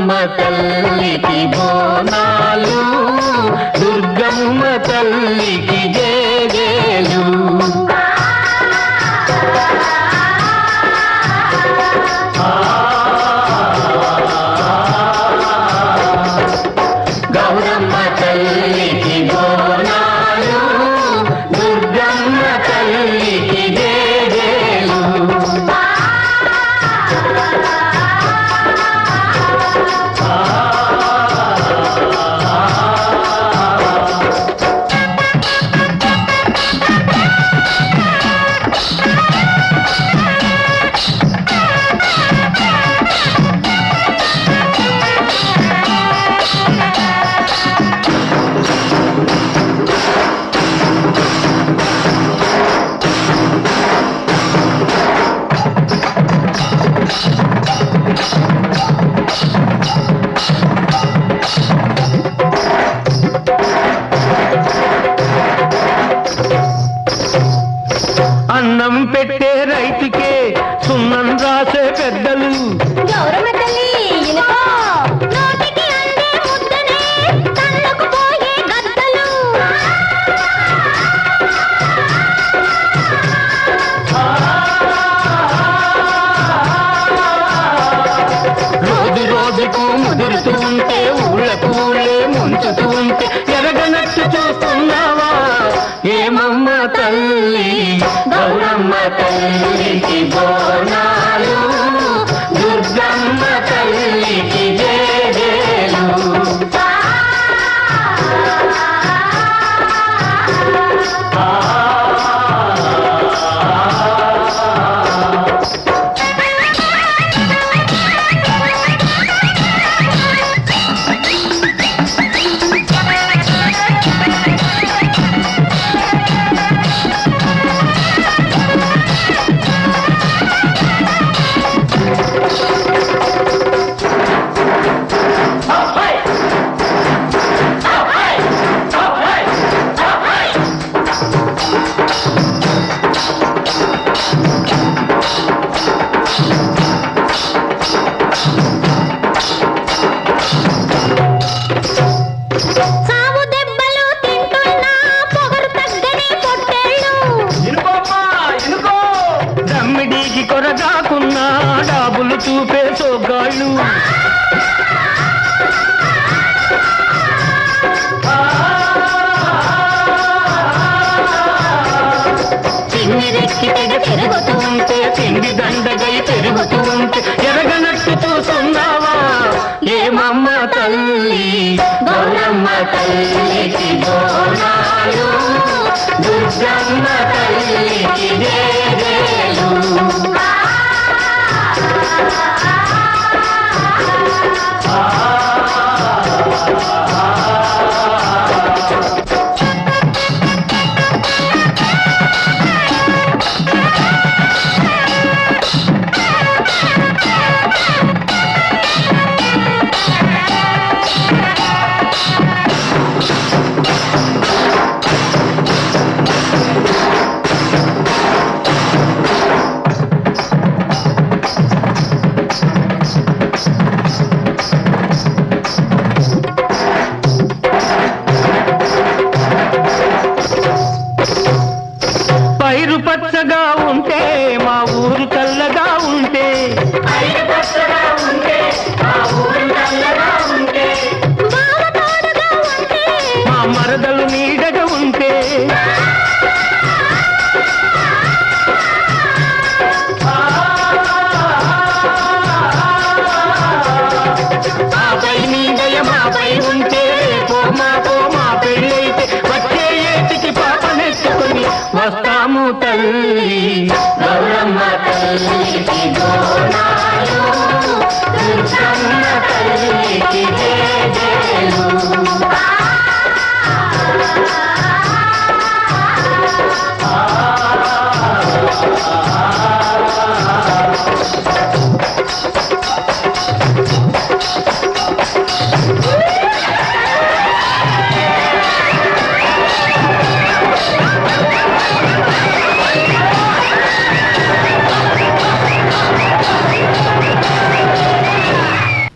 దుర్గమ్మ తల్లికి బోనాలు దుర్గమ్మ తల్లికి జయ telling Mata-lhe చూపే సోగాళ్ళు తిరుగుతూ ఉంటే తిండి దండగై తిరుగుతూ ఉంటే ఎరగనట్టు చూస్తున్నావా? ఏమమ్మ తల్లి గౌరమ్మ దుర్గమ్మ తల్లి గౌరమ్మ తల్లి